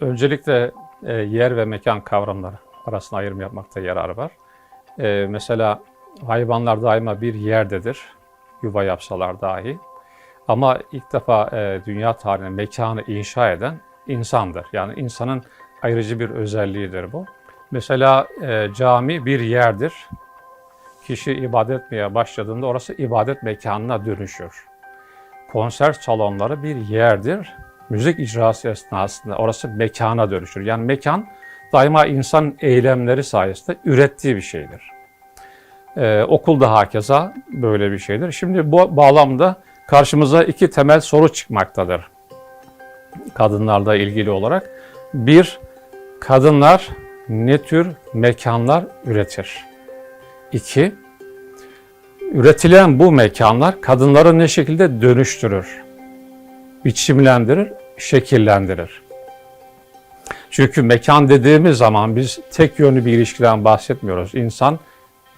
Öncelikle e, yer ve mekan kavramları arasında ayrım yapmakta yarar var. E, mesela hayvanlar daima bir yerdedir, yuva yapsalar dahi. Ama ilk defa e, dünya tarihinde mekanı inşa eden insandır. Yani insanın ayrıcı bir özelliğidir bu. Mesela e, cami bir yerdir. Kişi ibadet etmeye başladığında orası ibadet mekanına dönüşür. Konser salonları bir yerdir. Müzik icrası esnasında orası mekana dönüşür. Yani mekan daima insan eylemleri sayesinde ürettiği bir şeydir. Ee, okulda hakeza böyle bir şeydir. Şimdi bu bağlamda karşımıza iki temel soru çıkmaktadır. Kadınlarla ilgili olarak. Bir, kadınlar ne tür mekanlar üretir? İki, üretilen bu mekanlar kadınları ne şekilde dönüştürür? Biçimlendirir, şekillendirir. Çünkü mekan dediğimiz zaman biz tek yönlü bir ilişkiden bahsetmiyoruz. İnsan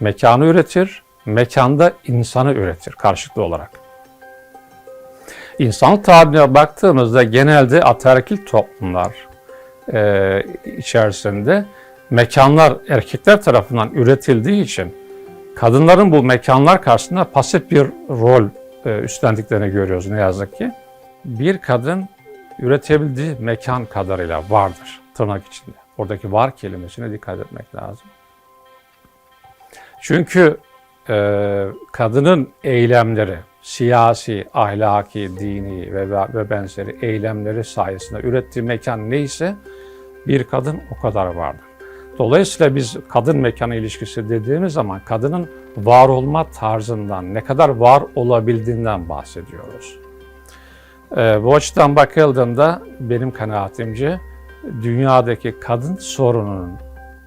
mekanı üretir, mekanda insanı üretir karşılıklı olarak. İnsan tarihine baktığımızda genelde ataerkil toplumlar e, içerisinde mekanlar erkekler tarafından üretildiği için kadınların bu mekanlar karşısında pasif bir rol e, üstlendiklerini görüyoruz ne yazık ki. Bir kadın üretebildiği mekan kadarıyla vardır tırnak içinde. Oradaki var kelimesine dikkat etmek lazım. Çünkü e, kadının eylemleri, siyasi, ahlaki, dini ve, ve benzeri eylemleri sayesinde ürettiği mekan neyse bir kadın o kadar vardır. Dolayısıyla biz kadın mekanı ilişkisi dediğimiz zaman kadının var olma tarzından, ne kadar var olabildiğinden bahsediyoruz. Ee, bu açıdan bakıldığında benim kanaatimce dünyadaki kadın sorununun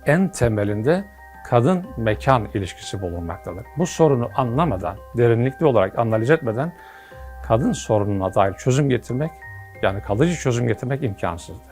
en temelinde kadın mekan ilişkisi bulunmaktadır. Bu sorunu anlamadan, derinlikli olarak analiz etmeden kadın sorununa dair çözüm getirmek, yani kalıcı çözüm getirmek imkansızdır.